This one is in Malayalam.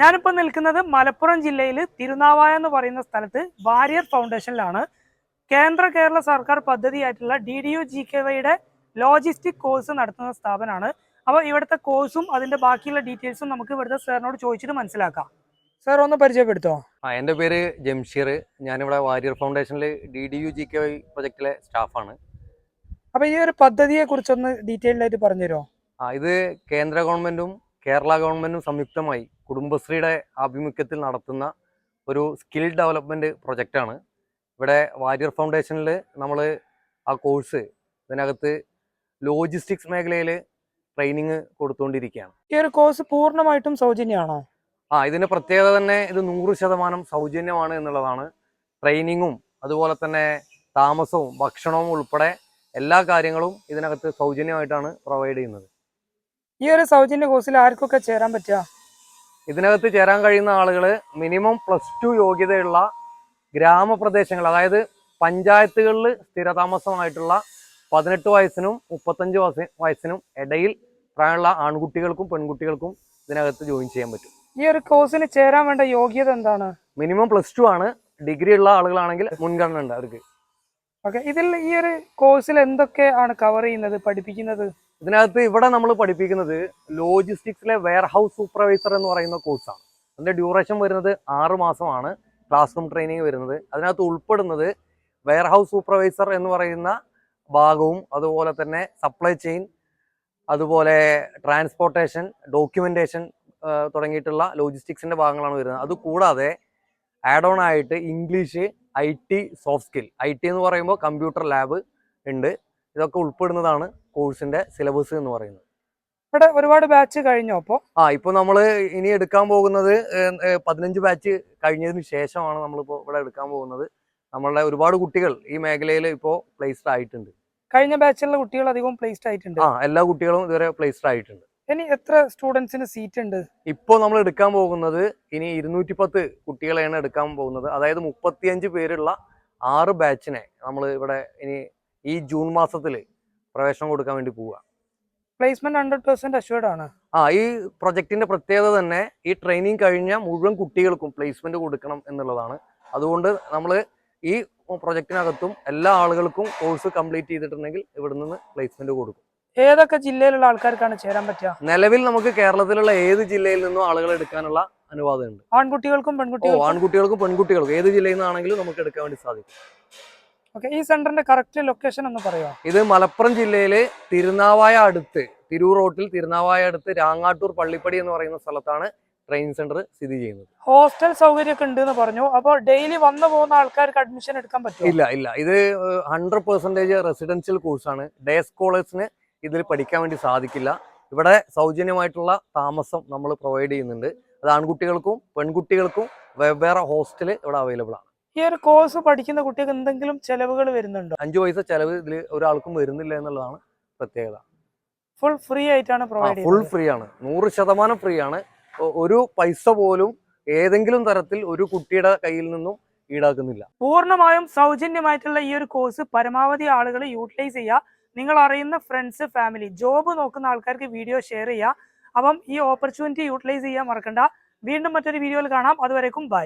ഞാനിപ്പോൾ നിൽക്കുന്നത് മലപ്പുറം ജില്ലയിൽ തിരുനാവായ എന്ന് പറയുന്ന സ്ഥലത്ത് വാരിയർ ഫൗണ്ടേഷനിലാണ്. കേന്ദ്ര കേരള സർക്കാർ പദ്ധതിയായിട്ടുള്ള D D U G K വൈയുടെ ലോജിസ്റ്റിക് കോഴ്സ് നടത്തുന്ന സ്ഥാപനമാണ്. അപ്പോൾ ഇവിടുത്തെ കോഴ്സും അതിന്റെ ബാക്കിയുള്ള ഡീറ്റെയിൽസും നമുക്ക് ഇവിടുത്തെ സാറിനോട് ചോദിച്ചിട്ട് മനസ്സിലാക്കാം. സാർ ഒന്ന് പരിചയപ്പെടുത്തോ? ആ എന്റെ പേര് ജംഷീർ. ഞാനിവിടെ Warrier ഫൗണ്ടേഷനിൽ D D U G K Y പ്രൊജക്റ്റിലെ സ്റ്റാഫാണ്. അപ്പോൾ ഈ ഒരു പദ്ധതിയെ കുറിച്ചൊന്ന് ഡീറ്റെയിൽഡ് ആയിട്ട് പറഞ്ഞുതരുമോ? ആ ഇത് കേന്ദ്ര ഗവൺമെന്റും കേരള ഗവൺമെന്റും സംയുക്തമായി കുടുംബശ്രീയുടെ ആഭിമുഖ്യത്തിൽ നടത്തുന്ന ഒരു സ്കിൽ ഡെവലപ്മെന്റ് പ്രൊജക്റ്റാണ് ഇവിടെ വാരിയർ ഫൗണ്ടേഷനിൽ നമ്മൾ ആ കോഴ്സ് ഇതിനകത്ത് ലോജിസ്റ്റിക്സ് മേഖലയിൽ ട്രെയിനിങ് കൊടുത്തുകൊണ്ടിരിക്കുകയാണ് ഈ ഒരു കോഴ്സ് പൂർണമായിട്ടും സൗജന്യമാണോ ആ ഇതിന്റെ പ്രത്യേകത തന്നെ ഇത് നൂറ് ശതമാനം സൗജന്യമാണ് എന്നുള്ളതാണ്. ട്രെയിനിങ്ങും അതുപോലെ തന്നെ താമസവും ഭക്ഷണവും ഉൾപ്പെടെ എല്ലാ കാര്യങ്ങളും ഇതിനകത്ത് സൗജന്യമായിട്ടാണ് പ്രൊവൈഡ് ചെയ്യുന്നത്. ഈ ഒരു സൗജന്യ കോഴ്സിൽ ആർക്കൊക്കെ ചേരാൻ പറ്റുക? ഇതിനകത്ത് ചേരാൻ കഴിയുന്ന ആളുകൾ മിനിമം പ്ലസ് ടു യോഗ്യതയുള്ള ഗ്രാമപ്രദേശങ്ങൾ അതായത് പഞ്ചായത്തുകളിൽ സ്ഥിരതാമസമായിട്ടുള്ള പതിനെട്ട് വയസ്സിനും മുപ്പത്തഞ്ച് വയസ്സ് വയസ്സിനും ഇടയിൽ പ്രായമുള്ള ആൺകുട്ടികൾക്കും പെൺകുട്ടികൾക്കും ഇതിനകത്ത് ജോയിൻ ചെയ്യാൻ പറ്റും. ഈ ഒരു കോഴ്സിന് ചേരാൻ വേണ്ട യോഗ്യത എന്താണ്? മിനിമം പ്ലസ് ടു ആണ്. ഡിഗ്രി ഉള്ള ആളുകളാണെങ്കിൽ മുൻഗണന ഉണ്ട് അവർക്ക്. ഓക്കെ ഇതിൽ ഈ ഒരു കോഴ്സിൽ എന്തൊക്കെയാണ് കവർ ചെയ്യുന്നത് പഠിപ്പിക്കുന്നത്? ഇതിനകത്ത് ഇവിടെ നമ്മൾ പഠിപ്പിക്കുന്നത് ലോജിസ്റ്റിക്സിലെ വെയർ ഹൗസ് സൂപ്പർവൈസർ എന്ന് പറയുന്ന കോഴ്സാണ് അതിന്റെ ഡ്യൂറേഷൻ വരുന്നത് ആറ് മാസമാണ്. ക്ലാസ് റൂം ട്രെയിനിങ് വരുന്നത്. അതിനകത്ത് ഉൾപ്പെടുന്നത് വെയർ ഹൗസ് സൂപ്പർവൈസർ എന്ന് പറയുന്ന ഭാഗവും അതുപോലെ തന്നെ സപ്ലൈ ചെയിൻ അതുപോലെ ട്രാൻസ്പോർട്ടേഷൻ ഡോക്യുമെന്റേഷൻ തുടങ്ങിയിട്ടുള്ള ലോജിസ്റ്റിക്സിന്റെ ഭാഗങ്ങളാണ് വരുന്നത്. അതുകൂടാതെ ആഡ് ഓൺ ആയിട്ട് English I T soft skill I T എന്ന് പറയുമ്പോൾ കമ്പ്യൂട്ടർ ലാബ് ഉണ്ട്. ഇതൊക്കെ ഉൾപ്പെടുന്നതാണ് കോഴ്സിന്റെ സിലബസ് എന്ന് പറയുന്നത്. ഇവിടെ ഒരുപാട് ബാച്ച് കഴിഞ്ഞോ അപ്പോൾ ആ ഇപ്പൊ നമ്മൾ ഇനി എടുക്കാൻ പോകുന്നത് പതിനഞ്ച് ബാച്ച് കഴിഞ്ഞതിന് ശേഷമാണ് നമ്മളിപ്പോൾ ഇവിടെ എടുക്കാൻ പോകുന്നത്. നമ്മളുടെ ഒരുപാട് കുട്ടികൾ ഈ മേഖലയിൽ ഇപ്പോ പ്ലേസ്ഡ് ആയിട്ടുണ്ട്. കഴിഞ്ഞ ബാച്ചിലുള്ള കുട്ടികൾ അധികവും പ്ലേസ്ഡ് ആയിട്ടുണ്ട്. ആ എല്ലാ കുട്ടികളും ഇതുവരെ പ്ലേസ്ഡ് ആയിട്ടുണ്ട്. ഇനി എത്ര സ്റ്റുഡൻസിന് സീറ്റ് ഉണ്ട്? ഇപ്പോൾ നമ്മൾ എടുക്കാൻ പോകുന്നത് ഇനി ഇരുന്നൂറ്റി പത്ത് കുട്ടികളെയാണ് എടുക്കാൻ പോകുന്നത്. അതായത് മുപ്പത്തിയഞ്ച് പേരുള്ള ആറ് ബാച്ചിനെ നമ്മൾ ഇവിടെ ഇനി ഈ ജൂൺ മാസത്തിൽ പ്രവേശനം കൊടുക്കാൻ വേണ്ടി പോവുക. പ്ലേസ്മെന്റ് ഹൺഡ്രഡ് പെർസെന്റ് അഷ്വേർഡ് ആണ്. ആ ഈ പ്രൊജക്ടിന്റെ പ്രത്യേകത തന്നെ ഈ ട്രെയിനിങ് കഴിഞ്ഞ മുഴുവൻ കുട്ടികൾക്കും പ്ലേസ്മെന്റ് കൊടുക്കണം എന്നുള്ളതാണ്. അതുകൊണ്ട് നമ്മൾ ഈ പ്രൊജക്ടിനകത്തും എല്ലാ ആളുകൾക്കും കോഴ്സ് കംപ്ലീറ്റ് ചെയ്തിട്ടുണ്ടെങ്കിൽ ഇവിടെ നിന്ന് പ്ലേസ്മെന്റ് കൊടുക്കും. ഏതൊക്കെ ജില്ലയിലുള്ള ആൾക്കാർക്കാണ് ചേരാൻ പറ്റുക? നിലവിൽ നമുക്ക് കേരളത്തിലുള്ള ഏത് ജില്ലയിൽ നിന്നും ആളുകൾ എടുക്കാനുള്ള അനുവാദമുണ്ട്. ആൺകുട്ടികൾക്കും പെൺകുട്ടികൾക്കും? ആൺകുട്ടികൾക്കും പെൺകുട്ടികൾക്കും ഏത് ജില്ലയിൽ നിന്നാണെങ്കിലും നമുക്ക് എടുക്കാൻ വേണ്ടി സാധിക്കും. ഓക്കെ ഈ സെന്ററിന്റെ കറക്റ്റ് ലൊക്കേഷൻ ഒന്ന് പറയുമോ ഇത് മലപ്പുറം ജില്ലയിലെ തിരുനാവായ അടുത്ത് തിരൂർ റോട്ടിൽ തിരുനാവായ അടുത്ത് രാങ്ങാട്ടൂർ പള്ളിപ്പടി എന്ന് പറയുന്ന സ്ഥലത്താണ് ട്രെയിൻ സെന്റർ സ്ഥിതി ചെയ്യുന്നത്. ഹോസ്റ്റൽ സൗകര്യമൊക്കെ ഉണ്ട് എന്ന് പറഞ്ഞു. അപ്പോൾ ഡെയിലി വന്നു പോകുന്ന ആൾക്കാർക്ക് അഡ്മിഷൻ എടുക്കാൻ പറ്റും ഇല്ല ഇല്ല. ഇത് ഹൺഡ്രഡ് പെർസെന്റേജ് റെസിഡൻഷ്യൽ കോഴ്സാണ് ഡേ സ്കോളേഴ്സിന് ഇതിൽ പഠിക്കാൻ വേണ്ടി സാധിക്കില്ല. ഇവിടെ സൗജന്യമായിട്ടുള്ള താമസം നമ്മൾ പ്രൊവൈഡ് ചെയ്യുന്നുണ്ട്. അത് ആൺകുട്ടികൾക്കും പെൺകുട്ടികൾക്കും വെവ്വേറെ ഹോസ്റ്റൽ ഇവിടെ അവൈലബിൾ ആണ്. ഈ ഒരു കോഴ്സ് പഠിക്കുന്ന കുട്ടികൾക്ക് എന്തെങ്കിലും ചെലവുകൾ വരുന്നുണ്ടോ? അഞ്ചു പൈസ ചെലവ് ഇതിൽ ഒരാൾക്കും വരുന്നില്ല എന്നുള്ളതാണ് പ്രത്യേകത. ഫുൾ ഫ്രീ ആയിട്ടാണ് പ്രൊവൈഡ് ഫുൾ ഫ്രീ ആണ്. നൂറ് ശതമാനം ഫ്രീ ആണ്. ഒരു പൈസ പോലും ഏതെങ്കിലും തരത്തിൽ ഒരു കുട്ടിയുടെ കയ്യിൽ നിന്നും ഈടാക്കുന്നില്ല. പൂർണമായും സൗജന്യമായിട്ടുള്ള ഈ ഒരു കോഴ്സ് പരമാവധി ആളുകൾ യൂട്ടിലൈസ് ചെയ്യുക. നിങ്ങൾ അറിയുന്ന ഫ്രണ്ട്സ് ഫാമിലി ജോബ് നോക്കുന്ന ആൾക്കാർക്ക് വീഡിയോ ഷെയർ ചെയ്യുക. അപ്പം ഈ ഓപ്പർച്യൂണിറ്റി യൂട്ടിലൈസ് ചെയ്യാൻ മറക്കണ്ട. വീണ്ടും മറ്റൊരു വീഡിയോയിൽ കാണാം. അതുവരേക്കും ബൈ